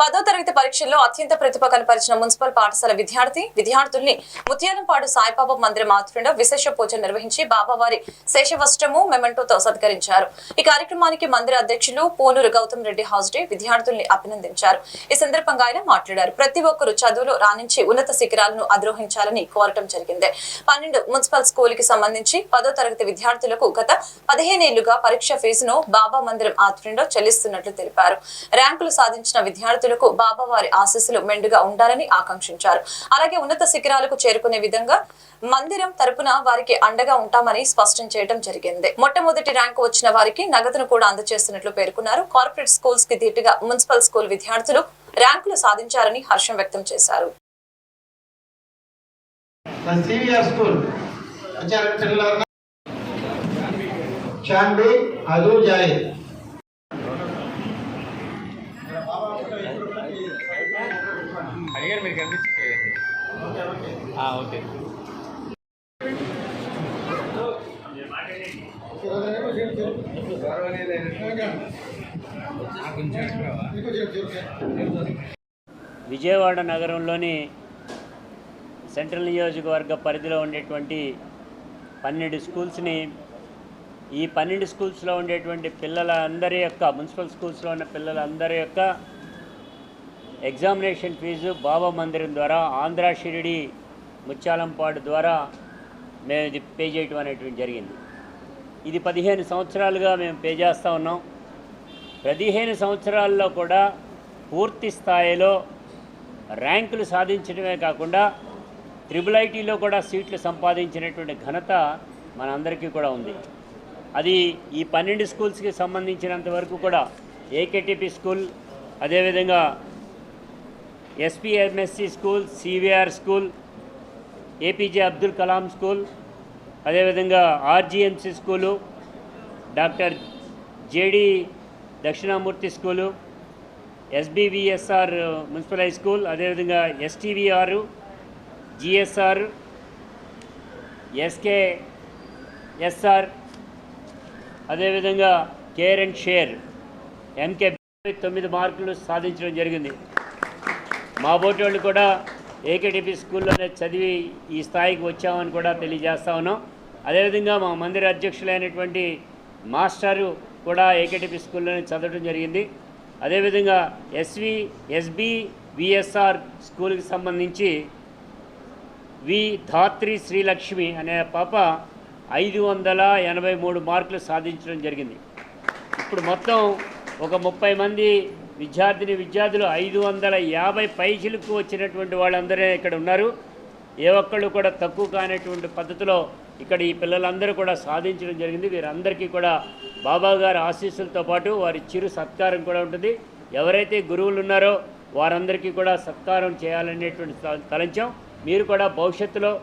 పదో తరగతి పరీక్షల్లో అత్యంత ప్రతిభ కనపరిచిన మున్సిపల్ పాఠశాల విద్యార్థి విద్యార్థుల్ని ముత్యాలంపాడు సాయిబాబా మందిరం ఆధ్వర్యంలో విశేష పూజ నిర్వహించి బాబావారి శేషవస్త్రము మెమెంటోతో సత్కరించారు. ఈ కార్యక్రమానికి మందిర అధ్యక్షులు పోనూరు గౌతమ్ రెడ్డి హాజరై విద్యార్థుల్ని అభినందించారు. ఈ సందర్భంగా ఆయన మాట్లాడారు. ప్రతి ఒక్కరు చదువులో రాణించి ఉన్నత శిఖరాలను అధిరోహించాలని కోరటం జరిగింది. పన్నెండు మున్సిపల్ స్కూల్కి సంబంధించి పదో తరగతి విద్యార్థులకు గత పదిహేనేళ్ళుగా పరీక్ష ఫీజును బాబా మందిరం ఆధ్వర్యంలో చెల్లిస్తున్నట్లు తెలిపారు. ర్యాంకులు సాధించిన విద్యార్థులకు బాబావారి ఆశీస్సులు మెండుగా ఉండాలని ఆకాంక్షించారు. అలాగే ఉన్నత శిఖరాలకు చేరుకునే విధంగా మందిరం తరపున వారికి అండగా ఉంటామని స్పష్టం చేయడం జరిగింది. మొట్టమొదటి ర్యాంకు వచ్చిన వారికి నగదును కూడా అందజేస్తున్నట్లు పేర్కొన్నారు. కార్పొరేట్ స్కూల్స్కి ధీటుగా మున్సిపల్ స్కూల్ విద్యార్థులు ర్యాంకులు సాధించారని హర్షం వ్యక్తం చేశారు. School okay. విజయవాడ నగరంలోని సెంట్రల్ నియోజకవర్గ పరిధిలో ఉండేటువంటి పన్నెండు స్కూల్స్ని ఈ పన్నెండు స్కూల్స్లో ఉండేటువంటి పిల్లల అందరి యొక్క మున్సిపల్ స్కూల్స్లో ఉన్న పిల్లలందరి యొక్క ఎగ్జామినేషన్ ఫీజు బాబా మందిరం ద్వారా ఆంధ్ర షిరిడి ముత్యాలంపాడు ద్వారా మేము ఇది పే చేయటం అనేటువంటి జరిగింది. ఇది పదిహేను సంవత్సరాలుగా మేము పే చేస్తూ ఉన్నాం. పదిహేను సంవత్సరాల్లో కూడా పూర్తి స్థాయిలో ర్యాంకులు సాధించడమే కాకుండా త్రిబుల్ ఐటీలో కూడా సీట్లు సంపాదించినటువంటి ఘనత మనందరికీ కూడా ఉంది. అది ఈ పన్నెండు స్కూల్స్కి సంబంధించినంత వరకు కూడా ఏకేటీపీ స్కూల్ అదేవిధంగా SPMSC school CVR school APJ Abdul Kalam school అదేవిధంగా RGMC school doctor JD Dakshinamurthy school SBVSR municipal high school అదేవిధంగా ఎస్టీవీఆర్ జిఎస్ఆర్ ఎస్కే ఎస్ఆర్ అదేవిధంగా కేర్ అండ్ షేర్ ఎంకే తొమ్మిది మార్కులు సాధించడం జరిగింది. మా బోటి వాళ్ళు కూడా ఏకేటీపీ స్కూల్లోనే చదివి ఈ స్థాయికి వచ్చామని కూడా తెలియజేస్తా ఉన్నాం. అదేవిధంగా మా మందిర అధ్యక్షులైనటువంటి మాస్టారు కూడా ఏకేటీపీ స్కూల్లోనే చదవడం జరిగింది. అదేవిధంగా ఎస్వి ఎస్బి విఎస్ఆర్ స్కూల్కి సంబంధించి వి ధాత్రి శ్రీలక్ష్మి అనే పాప ఐదు వందల ఎనభై మూడు మార్కులు సాధించడం జరిగింది. ఇప్పుడు మొత్తం ఒక ముప్పై మంది విద్యార్థిని విద్యార్థులు ఐదు వందల యాభై పైచిలకు వచ్చినటువంటి వాళ్ళందరూ ఇక్కడ ఉన్నారు. ఏ ఒక్కళ్ళు కూడా తక్కువ కానటువంటి పద్ధతిలో ఇక్కడ ఈ పిల్లలందరూ కూడా సాధించడం జరిగింది. వీరందరికీ కూడా బాబా గారి ఆశీస్సులతో పాటు వారి చిరు సత్కారం కూడా ఉంటుంది. ఎవరైతే గురువులు ఉన్నారో వారందరికీ కూడా సత్కారం చేయాలనేటువంటి త- తలంచాం. మీరు కూడా భవిష్యత్తులో